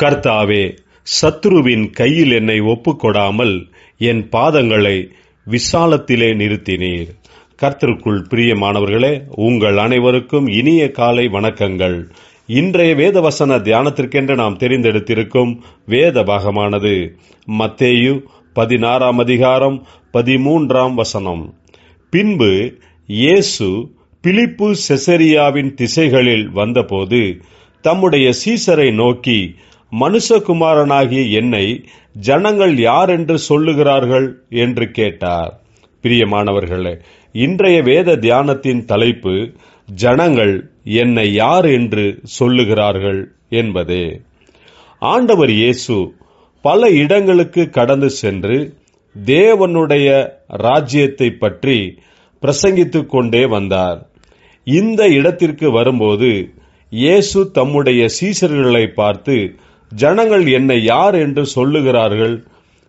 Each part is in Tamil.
கர்த்தாவே சத்ருவின் கையில் என்னை ஒப்புக்கொடாமல் என் பாதங்களை விசாலத்திலே நிறுத்தினீர். கர்த்தருக்குள் பிரியமானவர்களே உங்கள் அனைவருக்கும் இனிய காலை வணக்கங்கள். இன்றைய வேதவசன தியானத்திற்கென்று நாம் தெரிந்தெடுத்திருக்கும் வேத பாகமானது மத்தேயு பதினாறாம் அதிகாரம் பதிமூன்றாம் வசனம். பின்பு இயேசு பிலிப்பு செசரியாவின் திசைகளில் வந்தபோது தம்முடைய சீசரை நோக்கி மனுஷகுமாரனாகிய என்னை ஜனங்கள் யார் என்று சொல்லுகிறார்கள் என்று கேட்டார். பிரியமானவர்களே இன்றைய வேத தியானத்தின் தலைப்பு ஜனங்கள் என்னை யார் என்று சொல்லுகிறார்கள் என்பதே. ஆண்டவர் இயேசு பல இடங்களுக்கு கடந்து சென்று தேவனுடைய ராஜ்யத்தை பற்றி பிரசங்கித்துக் கொண்டே வந்தார். இந்த இடத்திற்கு வரும்போது இயேசு தம்முடைய சீசர்களை பார்த்து ஜனங்கள் என்னை யார் என்று சொல்லுகிறார்கள்?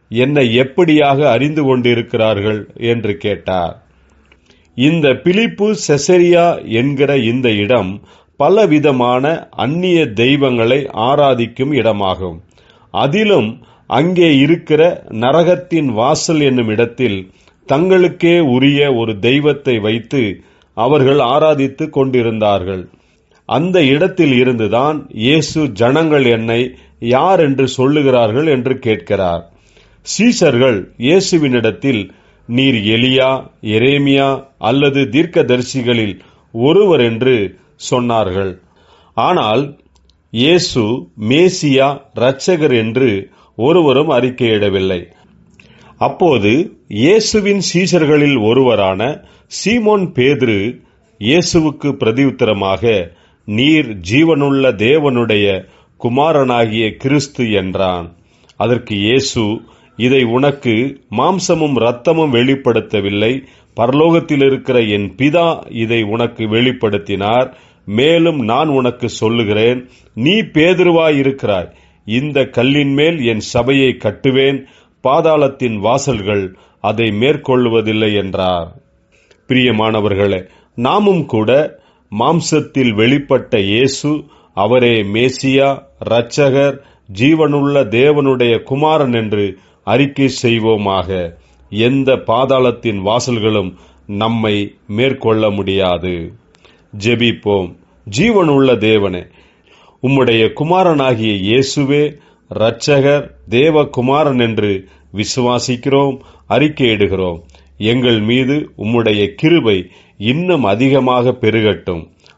என்னை எப்படியாக அறிந்து கொண்டிருக்கிறார்கள்? என்று கேட்டார். இந்த பிலிப்பு செசரியா என்கிற இந்த இடம் பலவிதமான அந்நிய தெய்வங்களை ஆராதிக்கும் இடமாகும். அதிலும் அங்கே இருக்கிற நரகத்தின் வாசல் என்னும் இடத்தில் தங்களுக்கே உரிய ஒரு தெய்வத்தை வைத்து அவர்கள் ஆராதித்துக் கொண்டிருந்தார்கள். அந்த இடத்தில் இருந்துதான் இயேசு ஜனங்கள் என்னை யார் என்று சொல்லுகிறார்கள் என்று கேட்கிறார். சீசர்கள் இயேசுவினிடத்தில் நீர் எலியா எரேமியா அல்லது தீர்க்கதரிசிகளில் ஒருவர் என்று சொன்னார்கள். ஆனால் இயேசு மேசியா இரட்சகர் என்று ஒருவரும் அறிக்கையிடவில்லை அப்போது இயேசுவின் சீசர்களில் ஒருவரான சீமோன் பேதுரு இயேசுவுக்கு பிரதியுத்தரமாக நீர் ஜீவனுள்ள தேவனுடைய குமாரனாகிய கிறிஸ்து என்றான். அதற்கு இயேசு இதை உனக்கு மாம்சமும் இரத்தமும் வெளிப்படுத்தவில்லை. பரலோகத்தில் இருக்கிற என் பிதா இதை உனக்கு வெளிப்படுத்தினார். மேலும் நான் உனக்கு சொல்லுகிறேன் நீ பேதுருவாய் இருக்கிறாய் இந்த கல்லின் மேல் என் சபையை கட்டுவேன். பாதாளத்தின் வாசல்கள் அதை மேற்கொள்வதில்லை என்றார். பிரியமானவர்களே நாமும் கூட மாம்சத்தில் வெளிப்பட்ட இயேசு அவரே மேசியா இரட்சகர் ஜீவனுள்ள தேவனுடைய குமாரன் என்று அறிக்கை செய்வோமாக. எந்த பாதாளத்தின் வாசல்களும் நம்மை மேற்கொள்ள முடியாது. ஜெபிப்போம். ஜீவனுள்ள தேவனே உம்முடைய குமாரனாகிய இயேசுவே இரட்சகர் தேவகுமாரன் என்று விசுவாசிக்கிறோம் அறிக்கையிடுகிறோம். எங்கள் மீது உம்முடைய கிருபை இன்னும் அதிகமாக பெருகட்டும்.